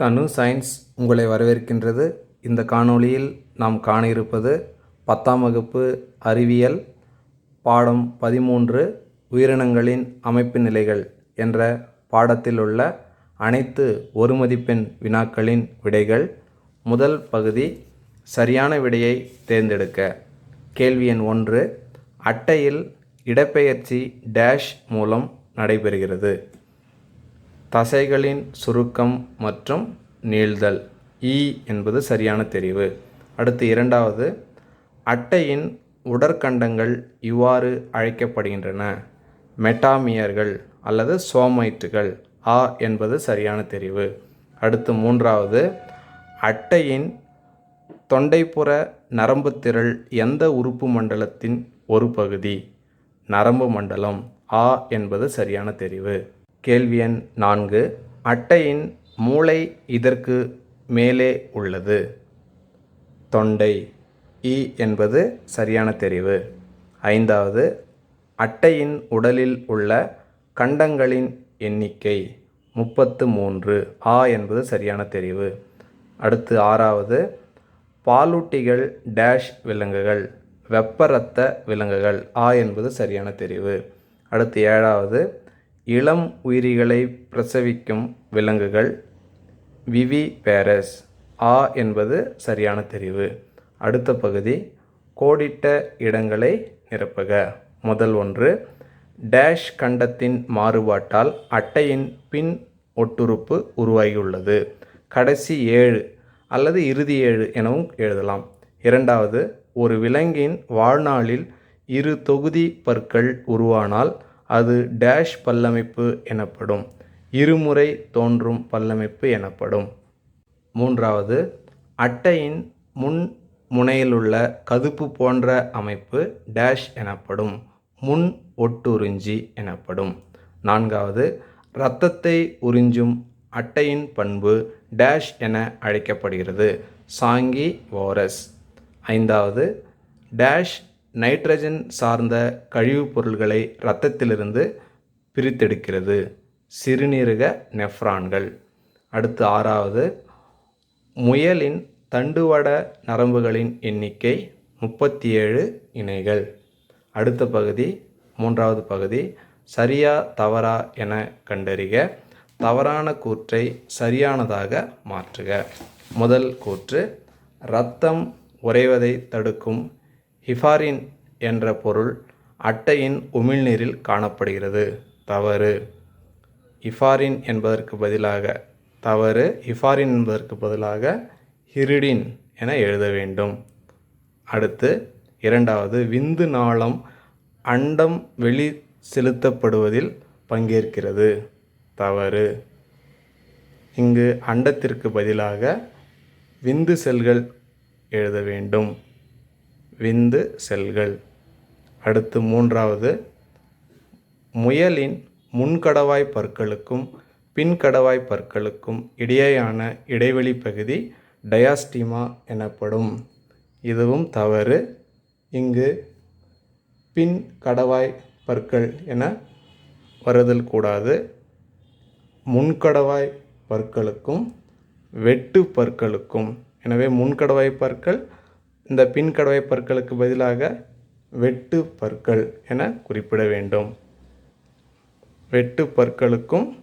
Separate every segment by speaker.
Speaker 1: தனு science உங்களை வரவேற்கின்றது. இந்த காணொளியில் நாம் காண இருப்பது பத்தாம் வகுப்பு அறிவியல் பாடம் பதிமூன்று உயிரினங்களின் அமைப்பு நிலைகள் என்ற பாடத்தில் உள்ள அனைத்து ஒரு மதிப்பெண் வினாக்களின் விடைகள். முதல் பகுதி சரியான விடையை தேர்ந்தெடுக்க. கேள்வி எண் ஒன்று அட்டையில் இடப்பெயர்ச்சி டேஷ் மூலம் நடைபெறுகிறது. தசைகளின் சுருக்கம் மற்றும் நீள்தல் இ என்பது சரியான தெரிவு. அடுத்து இரண்டாவது அட்டையின் உடற்கண்டங்கள் இவ்வாறு அழைக்கப்படுகின்றன. மெட்டாமியர்கள் அல்லது சோமைட்டுகள் ஆ என்பது சரியான தெரிவு. அடுத்து மூன்றாவது அட்டையின் தொண்டைப்புற நரம்பு திரள் எந்த உறுப்பு மண்டலத்தின் ஒரு பகுதி? நரம்பு மண்டலம் ஆ என்பது சரியான தெரிவு. கேள்வி எண் நான்கு. அட்டையின் மூளை இதற்கு மேலே உள்ளது. தொண்டை. இ என்பது சரியான தெரிவு. ஐந்தாவது. அட்டையின் உடலில் உள்ள கண்டங்களின் எண்ணிக்கை முப்பத்து மூன்று. ஆ என்பது சரியான தெரிவு. அடுத்து ஆறாவது. பாலூட்டிகள் டேஷ் விலங்குகள். வெப்ப இரத்த விலங்குகள். ஆ என்பது சரியான தெரிவு. அடுத்து ஏழாவது. இளம் உயிரிகளை பிரசவிக்கும் விலங்குகள் விவி பேரஸ். ஆ என்பது சரியான தெரிவு. அடுத்த பகுதி கோடிட்ட இடங்களை நிரப்புக. முதல் ஒன்று டேஷ் கண்டத்தின் மாறுபாட்டால் அட்டையின் பின் ஒட்டுறுப்பு உருவாகியுள்ளது. கடைசி ஏழு அல்லது இறுதி ஏழு எனவும் எழுதலாம். இரண்டாவது ஒரு விலங்கின் வாழ்நாளில் இரு தொகுதி பற்கள் உருவானால் அது டேஷ் பல்லமைப்பு எனப்படும். இருமுறை தோன்றும் பல்லமைப்பு எனப்படும். மூன்றாவது அட்டையின் முன் முனையிலுள்ள கதுப்பு போன்ற அமைப்பு டேஷ் எனப்படும். முன் ஒட்டுறிஞ்சி எனப்படும். நான்காவது இரத்தத்தை உறிஞ்சும் அட்டையின் பண்பு டேஷ் என அழைக்கப்படுகிறது. சாங்கி ஓரஸ் ஐந்தாவது டேஷ் நைட்ரஜன் சார்ந்த கழிவுப் பொருள்களை இரத்தத்திலிருந்து பிரித்தெடுக்கிறது. சிறுநீரக நெஃப்ரான்கள். அடுத்து ஆறாவது முயலின் தண்டுவட நரம்புகளின் எண்ணிக்கை முப்பத்தி ஏழு இணைகள். அடுத்த பகுதி மூன்றாவது பகுதி சரியா தவறா என கண்டறிக. தவறான கூற்றை சரியானதாக மாற்றுக. முதல் கூற்று இரத்தம் உறைவதை தடுக்கும் ஹிஃபாரின் என்ற பொருள் அட்டையின் உமிழ்நீரில் காணப்படுகிறது. தவறு. இஃபாரின் என்பதற்கு பதிலாக தவறு. இஃபாரின் என்பதற்கு பதிலாக ஹிரிடின் என எழுத வேண்டும். அடுத்து இரண்டாவது விந்து நாளம் அண்டம் வெளி செலுத்தப்படுவதில் பங்கேற்கிறது. தவறு. இங்கு அண்டத்திற்கு பதிலாக விந்து செல்கள் எழுத வேண்டும். விந்து செல்கள். அடுத்து மூன்றாவது முயலின் முன்கடவாய் பற்களுக்கும் பின்கடவாய் பற்களுக்கும் இடையேயான இடைவெளி பகுதி டயாஸ்டிமா எனப்படும். இதுவும் தவறு. இங்கு பின் கடவாய் பற்கள் என வருதல் கூடாது. முன்கடவாய் பற்களுக்கும் வெட்டு பற்களுக்கும். எனவே முன்கடவாய் பற்கள் இந்த பின்கடவை பற்களுக்கு பதிலாக வெட்டு பற்கள் என குறிப்பிட வேண்டும். வெட்டு பற்களுக்கும்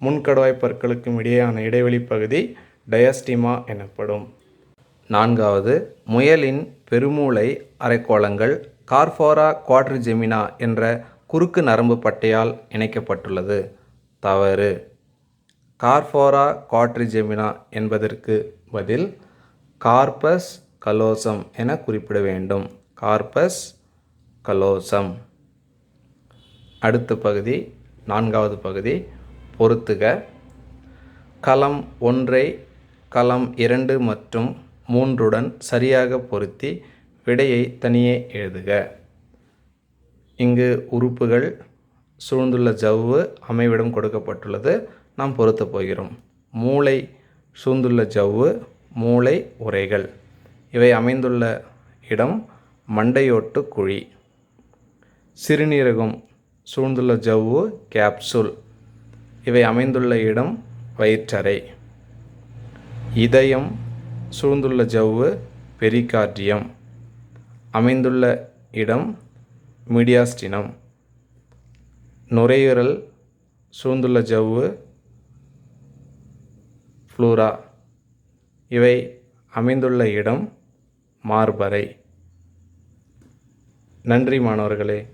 Speaker 1: முன்கடவாய் பற்களுக்கும் இடையேயான இடைவெளி பகுதி டயஸ்டிமா எனப்படும். நான்காவது முயலின் பெருமூளை அரைக்கோளங்கள் கார்ஃபோரா குவாட்ரிஜெமினா என்ற குறுக்கு நரம்பு பட்டையால் இணைக்கப்பட்டுள்ளது. தவறு. கார்ஃபோரா குவாட்ரிஜெமினா என்பதற்கு பதில் கார்பஸ் கலோசம் என குறிப்பிட வேண்டும். Corpus callosum. அடுத்த பகுதி நான்காவது பகுதி பொறுத்துக. களம் ஒன்றை களம் இரண்டு மற்றும் மூன்றுடன் சரியாக பொருத்தி விடையை தனியே எழுதுக. இங்கு உறுப்புகள் சூழ்ந்துள்ள ஜவ்வு அமைவிடம் கொடுக்கப்பட்டுள்ளது. நாம் பொருத்தப் போகிறோம். மூளை சூழ்ந்துள்ள ஜவ்வு மூளை உரைகள் இவை அமைந்துள்ள இடம் மண்டையோட்டு குழி. சிறுநீரகம் சூழ்ந்துள்ள ஜவ்வு கேப்சூல். இவை அமைந்துள்ள இடம் வயிற்றறை. இதயம் சூழ்ந்துள்ள ஜவ்வு பெரிகார்டியம். அமைந்துள்ள இடம் மீடியாஸ்டினம். நுரையீரல் சூழ்ந்துள்ள ஜவ்வு ஃப்ளூரா. இவை அமைந்துள்ள இடம் மார்பறை. நன்றி மாணவர்களே.